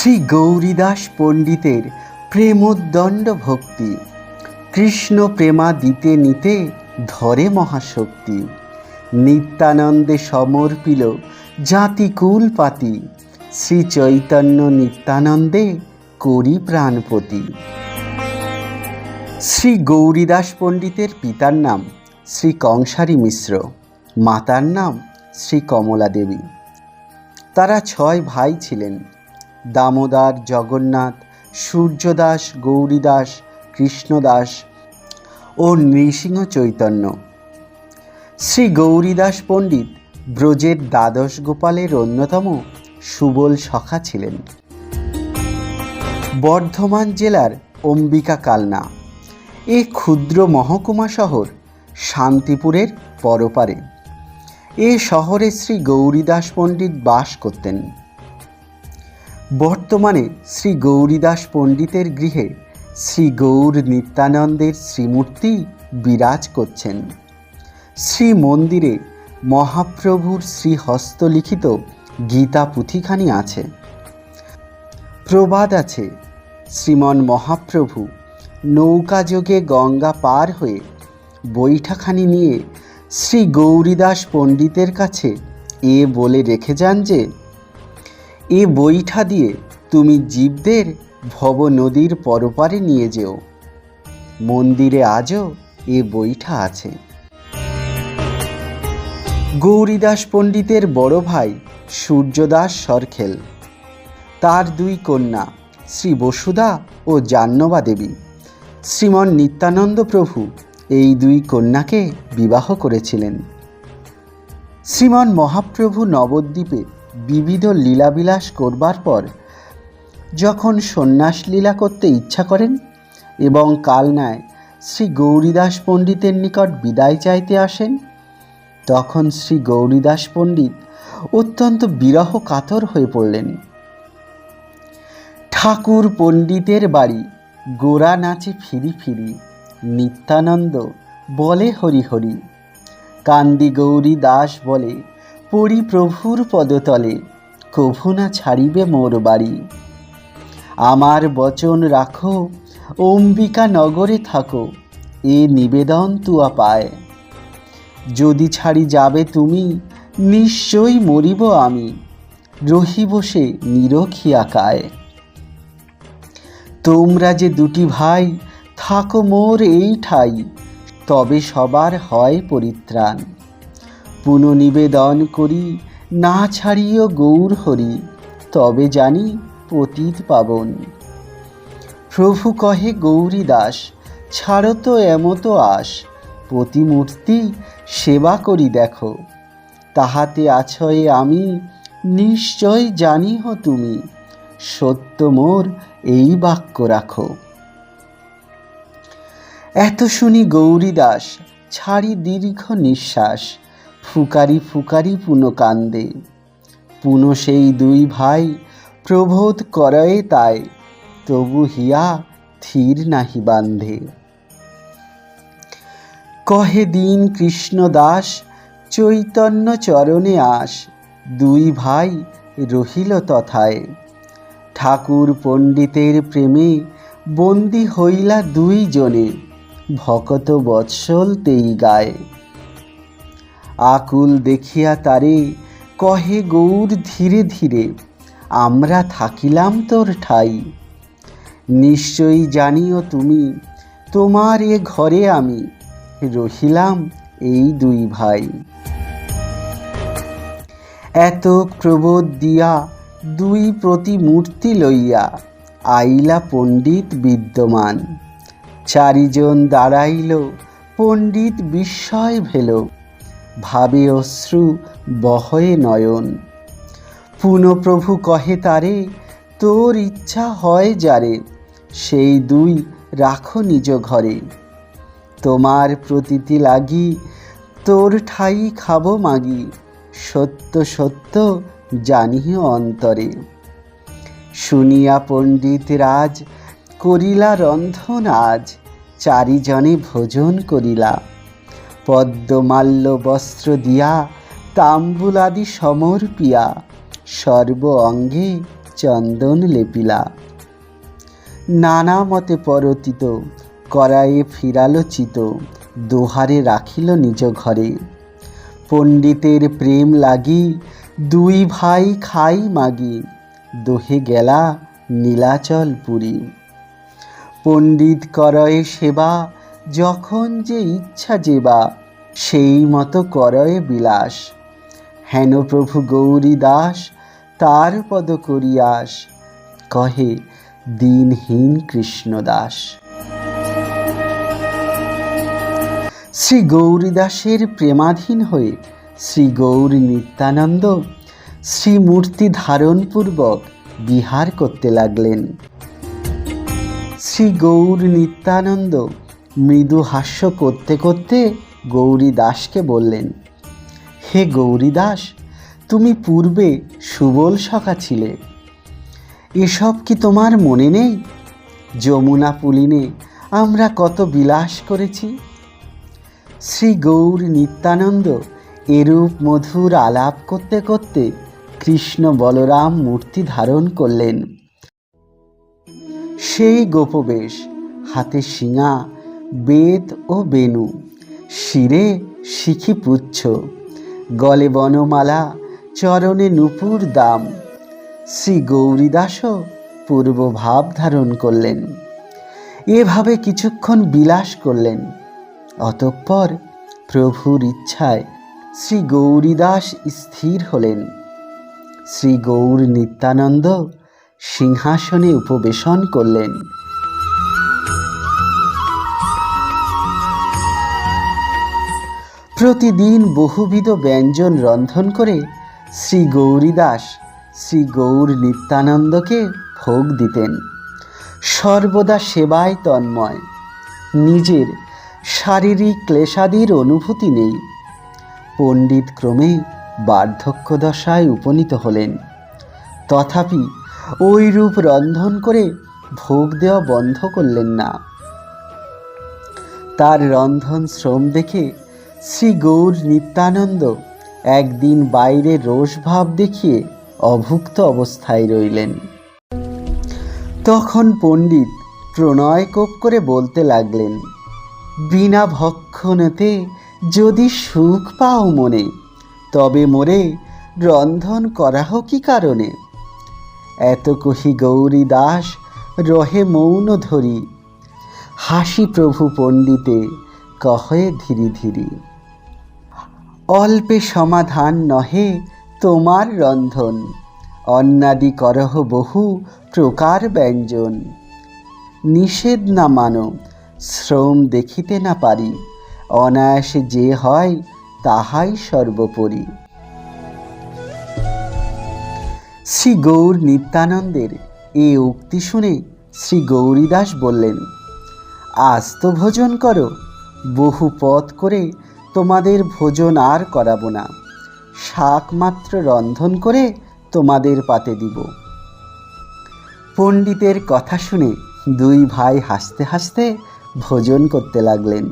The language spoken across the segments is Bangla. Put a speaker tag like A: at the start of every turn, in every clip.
A: শ্রী গৌরীদাস পণ্ডিতের প্রেমোদ্দণ্ড ভক্তি। কৃষ্ণ প্রেমা দিতে নিতে ধরে মহাশক্তি। নিত্যানন্দে সমর্পিল জাতিকুল পাতি শ্রী চৈতন্য নিত্যানন্দে করি প্রাণপতি। শ্রী গৌরীদাস পণ্ডিতের পিতার নাম শ্রী কংসারী মিশ্র। মাতার নাম শ্রী কমলা দেবী তারা ছয় ভাই ছিলেন। দামোদর জগন্নাথ, সূর্যদাস, গৌরীদাস, কৃষ্ণদাস ও নৃসিংহ চৈতন্য। শ্রী গৌরীদাস পণ্ডিত ব্রজের দ্বাদশ গোপালের অন্যতম সুবল সখা ছিলেন। বর্ধমান জেলার অম্বিকা কালনা, এ ক্ষুদ্র মহকুমা শহর শান্তিপুরের পরপারে। এ শহরে শ্রী গৌরীদাস পণ্ডিত বাস করতেন। বর্তমানে শ্রী গৌরীদাস পণ্ডিতের গৃহে শ্রী গৌর নিত্যানন্দের শ্রীমূর্তি বিরাজ করছেন। শ্রী মন্দিরে মহাপ্রভুর শ্রী হস্তলিখিত গীতা পুঁথিখানি আছে। প্রবাদ আছে, শ্রীমন মহাপ্রভু নৌকাযোগে গঙ্গা পার হয়ে বৈঠাখানি নিয়ে শ্রী গৌরীদাস পণ্ডিতের কাছে এ বলে রেখে যান যে এ বৈঠা দিয়ে তুমি জীবদের ভব নদীর পরপারে নিয়ে যেও। মন্দিরে আজও এ বৈঠা আছে। গৌরীদাস পণ্ডিতের বড় ভাই সূর্যদাস সরখেল, তার দুই কন্যা শ্রী বসুধা ও জাহ্নবা দেবী। শ্রীমন নিত্যানন্দ প্রভু এই দুই কন্যাকে বিবাহ করেছিলেন। শ্রীমন মহাপ্রভু নবদ্বীপে বিবিধ লীলাবিলাস করবার পর যখন সন্ন্যাস লীলা করতে ইচ্ছা করেন এবং কালনায় শ্রী গৌরীদাস পণ্ডিতের নিকট বিদায় চাইতে আসেন, তখন শ্রী গৌরীদাস পণ্ডিত অত্যন্ত বিরহ কাতর হয়ে পড়লেন। ঠাকুর পণ্ডিতের বাড়ি গোড়া নাচে ফিরি ফিরি, নিত্যানন্দ বলে হরি হরি। কান্দি গৌরী দাস বলে পড়ি প্রভুর পদতলে, কভু না ছাড়িবে মোর বাড়ি। আমার বচন রাখো, অম্বিকা নগরে থাকো, এ নিবেদন তুয়া পায়। যদি ছাড়ি যাবে তুমি, নিশ্চয়ই মরিব আমি, রহিব সে নিরখিয়া কায় তোমরা যে দুটি ভাই, থাকো মোর এই ঠাই তবে সবার হয় পরিত্রাণ। পুনঃনিবেদন করি, না ছাড়িও গৌর হরি, তবে জানি পতিত পাবন। প্রভু কহে গৌরী দাস ছাড়ো তো এমতো আস প্রতিমূর্তি সেবা করি দেখো। তাহাতে আছয়ে আমি, নিশ্চয় জানিহ তুমি, সত্য মোর এই বাক্য রাখো। এত শুনি গৌরীদাস, ছাড়ি দীর্ঘ নিঃশ্বাস ফুকারি ফুকারি পুন কান্দে। পুন সেই দুই ভাই প্রবোধ করয়ে তাই, তবু হিয়া থির নাহি বান্ধে। কহে দিন কৃষ্ণ দাস, চৈতন্য চরণে আস, দুই ভাই রহিল তথায়। ঠাকুর পণ্ডিতের প্রেমে বন্দি হইলা দুই জনে ভকত বৎসল তেই গায়। আকুল দেখিয়া তারে, কহে গৌর ধীরে ধীরে, আমরা থাকিলাম তোর ঠাই। নিশ্চয়ই জানিও তুমি, তোমার এ ঘরে আমি রহিলাম এই দুই ভাই। এত প্রবোধ দিয়া দুই প্রতিমূর্তি লইয়া আইলা পণ্ডিত বিদ্যমান। চারিজন দাঁড়াইল, পণ্ডিত বিস্ময় ভেল। ভাবে অশ্রু বহয়ে নয়ন। পুনঃপ্রভু কহে তারে, তোর ইচ্ছা হয় যারে, সেই দুই রাখো নিজ ঘরে। তোমার প্রতীতি লাগি তোর ঠাই খাব মাগি, সত্য সত্য জানিও অন্তরে। শুনিয়া পণ্ডিত রাজ করিলা রন্ধন আজ, চারিজনে ভোজন করিলা। পদ্মমাল্য বস্ত্র দিয়া তাম্বুলাদি সমর্পিয়া সর্ব অঙ্গে চন্দন লেপিলা। নানা মতে পরতিত, করায়ে ফিরালোচিত, দোহারে রাখিল নিজ ঘরে। পণ্ডিতের প্রেম লাগি, দুই ভাই খাই মাগি, দোহে গেলা নীলাচল পুরী। পণ্ডিত করয়ে সেবা, যখন যে ইচ্ছা যেবা সেই মতো করয় বিলাস। হেন প্রভু গৌরী দাস, তার পদ করিয়াস, কহে, দিনহীন কৃষ্ণদাস শ্রী গৌরীদাসের প্রেমাধীন হয়ে শ্রী গৌরী নিত্যানন্দ শ্রীমূর্তি ধারণপূর্বক বিহার করতে লাগলেন। শ্রী গৌর নিত্যানন্দ মৃদু হাস্য করতে করতে গৌরী দাসকে বললেন, হে গৌরী দাস, তুমি পূর্বে সুবল সখা ছিলে। এসব কি তোমার মনে নেই? যমুনা পুলিনে আমরা কত বিলাস করেছি। শ্রী গৌর নিত্যানন্দ এরূপ মধুর আলাপ করতে করতে কৃষ্ণ বলরাম মূর্তি ধারণ করলেন। সেই গোপবেশ, হাতে শিঙা বেদ ও বেনু শিরে শিখি পুচ্ছ। গলে বনমালা, চরণে নুপুর দাম। শ্রী গৌরীদাসও পূর্ব ভাব ধারণ করলেন। এভাবে কিছুক্ষণ বিলাস করলেন। অতঃপর প্রভুর ইচ্ছায় শ্রী গৌরীদাস স্থির হলেন। শ্রী গৌর নিত্যানন্দ সিংহাসনে উপবেশন করলেন। প্রতিদিন বহুবিধ ব্যঞ্জন রন্ধন করে শ্রী গৌরীদাস, শ্রী গৌর নিত্যানন্দকে ভোগ দিতেন। সর্বদা সেবায় তন্ময়। নিজের শারীরিক ক্লেশাদির অনুভূতি নেই। পণ্ডিত ক্রমে বার্ধক্য দশায় উপনীত হলেন। তথাপি ওই রূপ রন্ধন করে ভোগ দেওয়া বন্ধ করলেন না। তার রন্ধন শ্রম দেখে শ্রী গৌর নিত্যানন্দ একদিন বাইরে রোষভাব দেখিয়ে অভুক্ত অবস্থায় রইলেন। তখন পণ্ডিত প্রণয় কোপ করে বলতে লাগলেন, বিনা ভক্ষণতে যদি সুখ পাও মনে, তবে মোরে রন্ধন করাহ কি কারণে? এত কহি গৌরী দাস রহে মৌন ধরি, হাসি প্রভু পণ্ডিতে কহে ধীরে ধীরে। অল্পে সমাধান নহে তোমার রন্ধন। অন্নাদি করহ বহু প্রকার ব্যঞ্জন। নিষেধ না মানো, শ্রম দেখিতে না পারি। অনায়াসে যে হয় তাহাই সর্বোপরি। শ্রী গৌর নিত্যানন্দের এ উক্তি শুনে শ্রী গৌরীদাস বললেন আজ তো ভোজন করো। বহু পথ করে তোমাদের ভোজন আর করাবো না। শাক মাত্র রন্ধন করে তোমাদের পাতে দিব। পণ্ডিতের কথা শুনে দুই ভাই হাসতে হাসতে ভোজন করতে লাগলেন।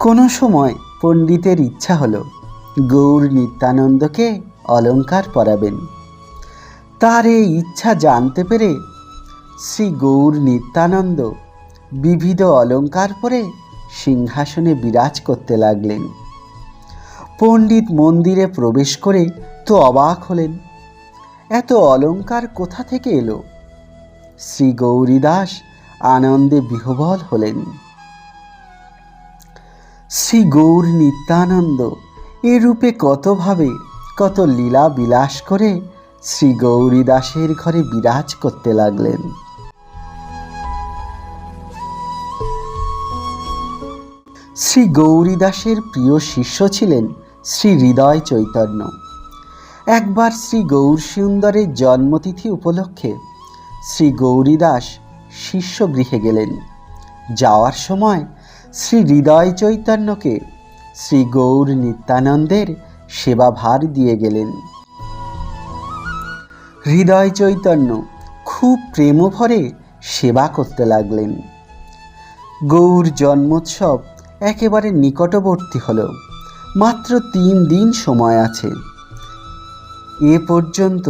A: কোনো সময় পণ্ডিতের ইচ্ছা হলো গৌর নিত্যানন্দকে অলঙ্কার পরাবেন। তার এই ইচ্ছা জানতে পেরে শ্রী গৌর নিত্যানন্দ বিবিধ অলঙ্কার পরে সিংহাসনে বিরাজ করতে লাগলেন। পণ্ডিত মন্দিরে প্রবেশ করে তো অবাক হলেন। এত অলঙ্কার কোথা থেকে এলো? শ্রী গৌরীদাস আনন্দে বিহবল হলেন। শ্রী গৌর নিত্যানন্দ, এ রূপে কতভাবে কত লীলা বিলাস করে শ্রী গৌরীদাসের ঘরে বিরাজ করতে লাগলেন। শ্রী গৌরীদাসের প্রিয় শিষ্য ছিলেন শ্রী হৃদয় চৈতন্য। একবার শ্রী গৌর সুন্দরের জন্মতিথি উপলক্ষে শ্রী গৌরীদাস শিষ্য গৃহে গেলেন। যাওয়ার সময় শ্রী হৃদয় চৈতন্যকে শ্রী গৌর নিত্যানন্দের সেবাভার দিয়ে গেলেন। হৃদয় চৈতন্য খুব প্রেমভরে সেবা করতে লাগলেন। গৌর জন্মোৎসব একেবারে নিকটবর্তী হলো মাত্র তিন দিন সময় আছে। এ পর্যন্ত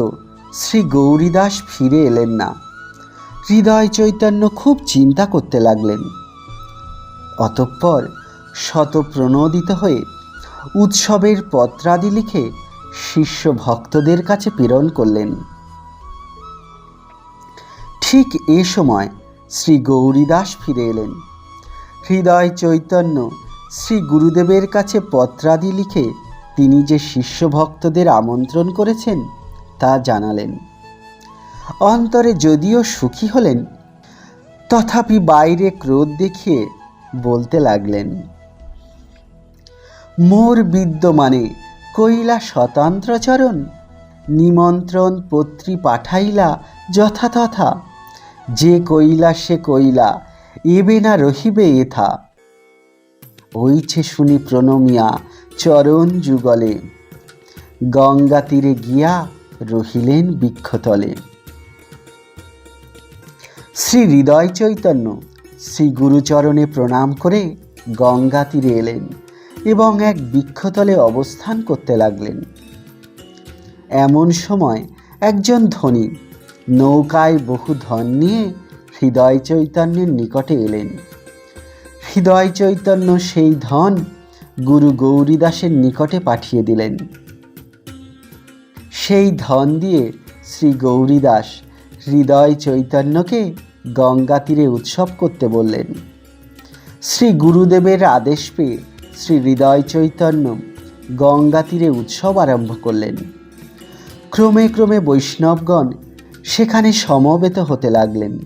A: শ্রী গৌরীদাস ফিরে এলেন না। হৃদয় চৈতন্য খুব চিন্তা করতে লাগলেন। অতঃপর শতপ্রণোদিত হয়ে উৎসবের পত্রাদি লিখে শিষ্য ভক্তদের কাছে প্রেরণ করলেন। ঠিক এ সময় শ্রী গৌরীদাস ফিরে এলেন। হৃদয় চৈতন্য শ্রী গুরুদেবের কাছে পত্রাদি লিখে তিনি যে শিষ্য ভক্তদের আমন্ত্রণ করেছেন, তা জানালেন। অন্তরে যদিও সুখী হলেন, তথাপি বাইরে ক্রোধ দেখিয়ে বলতে লাগলেন, মোর বিদ্যমানে কইলা স্বতন্ত্রচরণ নিমন্ত্রণ পত্রী পাঠাইলা যথাতথা। যে কইলা সে কইলা এবে না রহিবে এথা। ওইছে শুনি প্রণমিয়া চরণ যুগলে। গঙ্গা তীরে গিয়া রহিলেন বৃক্ষতলে। শ্রী হৃদয় চৈতন্য শ্রী গুরুচরণে প্রণাম করে গঙ্গা তীরে এলেন এবং এক বৃক্ষতলে অবস্থান করতে লাগলেন। এমন সময় একজন ধনী নৌকায় বহু ধন নিয়ে হৃদয় চৈতন্যের নিকটে এলেন। হৃদয় চৈতন্য সেই ধন গুরু গৌরীদাসের নিকটে পাঠিয়ে দিলেন। সেই ধন দিয়ে শ্রী গৌরীদাস হৃদয় চৈতন্যকে গঙ্গা তীরে উৎসব করতে বললেন। শ্রী গুরুদেবের আদেশ পেয়ে শ্রী হৃদয় চৈতন্য গঙ্গা তীরে উৎসব আরম্ভ করলেন। ক্রমে ক্রমে বৈষ্ণবগণ সেখানে সমবেত হতে লাগলেন।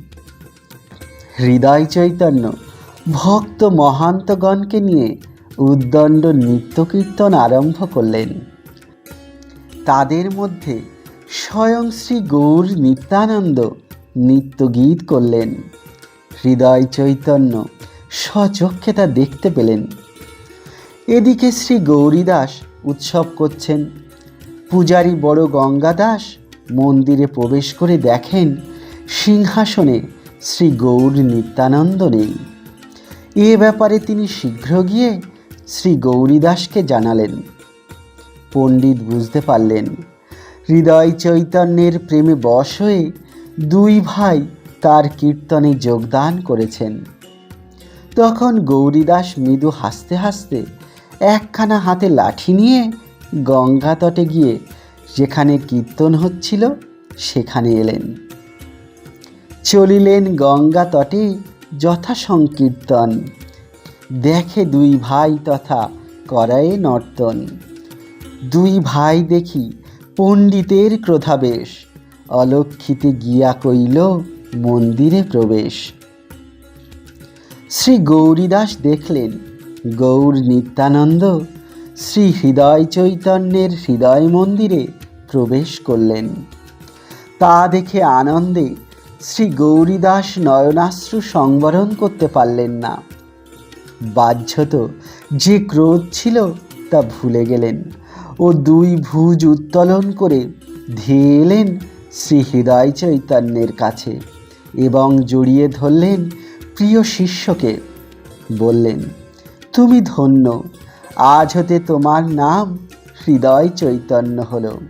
A: হৃদয় চৈতন্য, ভক্ত মহান্তগণকে নিয়ে উদ্দণ্ড নৃত্য কীর্তন আরম্ভ করলেন। তাদের মধ্যে স্বয়ং শ্রী গৌর নিত্যানন্দ নৃত্যগীত করলেন। হৃদয় চৈতন্য স্বচক্ষে তা দেখতে পেলেন। এদিকে শ্রী গৌরীদাস উৎসব করছেন। পূজারী বড় গঙ্গাদাস মন্দিরে প্রবেশ করে দেখেন সিংহাসনে শ্রী গৌর নিত্যানন্দ নেই। এ ব্যাপারে তিনি শীঘ্র গিয়ে শ্রী গৌরীদাসকে জানালেন। পণ্ডিত বুঝতে পারলেন, হৃদয় চৈতন্যের প্রেমে বশ হয়ে দুই ভাই তার কীর্তনে যোগদান করেছেন। তখন গৌরীদাস মৃদু হাসতে হাসতে একখানা হাতে লাঠি নিয়ে গঙ্গা তটে গিয়ে যেখানে কীর্তন হচ্ছিল সেখানে এলেন। চলিলেন গঙ্গা তটে যথা সংকীর্তন। দেখে দুই ভাই তথা করায়ে নর্তন। দুই ভাই দেখি পণ্ডিতের ক্রোধাবেশ। অলক্ষিতে গিয়া কইল মন্দিরে প্রবেশ। শ্রী গৌরীদাস দেখলেন গৌর নিত্যানন্দ শ্রী হৃদয় চৈতন্যের হৃদয় মন্দিরে প্রবেশ করলেন। তা দেখে আনন্দে শ্রী গৌরীদাস নয়নাশ্রু সংবরণ করতে পারলেন না। বাহ্যত যে ক্রোধ ছিল তা ভুলে গেলেন ও দুই ভুজ উত্তোলন করে ধেয়ে এলেন শ্রী হৃদয় চৈতন্যের কাছে এবং জড়িয়ে ধরলেন প্রিয় শিষ্যকে। বললেন, তুমি ধন্য, আজ হতে তোমার নাম হৃদয় চৈতন্য হলো।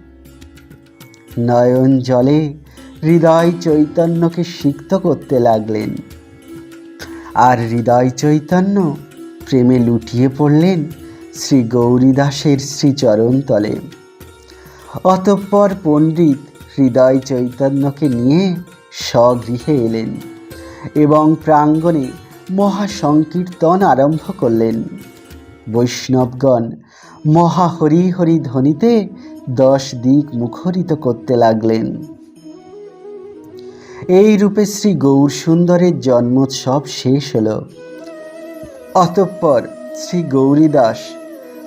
A: নয়ন জলে হৃদয় চৈতন্যকে সিক্ত করতে লাগলেন। আর হৃদয় চৈতন্য প্রেমে লুটিয়ে পড়লেন শ্রী গৌরীদাসের শ্রীচরণ তলে অতঃপর পণ্ডিত হৃদয় চৈতন্যকে নিয়ে স্বগৃহে এলেন এবং প্রাঙ্গণে মহাসংকীর্তন আরম্ভ করলেন। বৈষ্ণবগণ মহাহরি হরি ধ্বনিতে দশ দিক মুখরিত করতে লাগলেন। এই রূপে শ্রী গৌর সুন্দরের জন্মোৎসব শেষ হল। অতঃপর শ্রী গৌরীদাস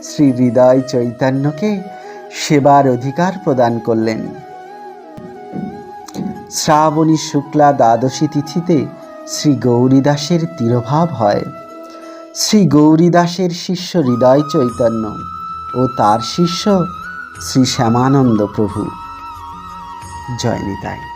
A: শ্রী হৃদয় চৈতন্যকে সেবার অধিকার প্রদান করলেন। শ্রাবণী শুক্লা দ্বাদশী তিথিতে শ্রী গৌরীদাসের তিরোভাব হয়। শ্রী গৌরীদাসের শিষ্য হৃদয় চৈতন্য ও তার শিষ্য শ্রী শ্যামানন্দ প্রভু। জয়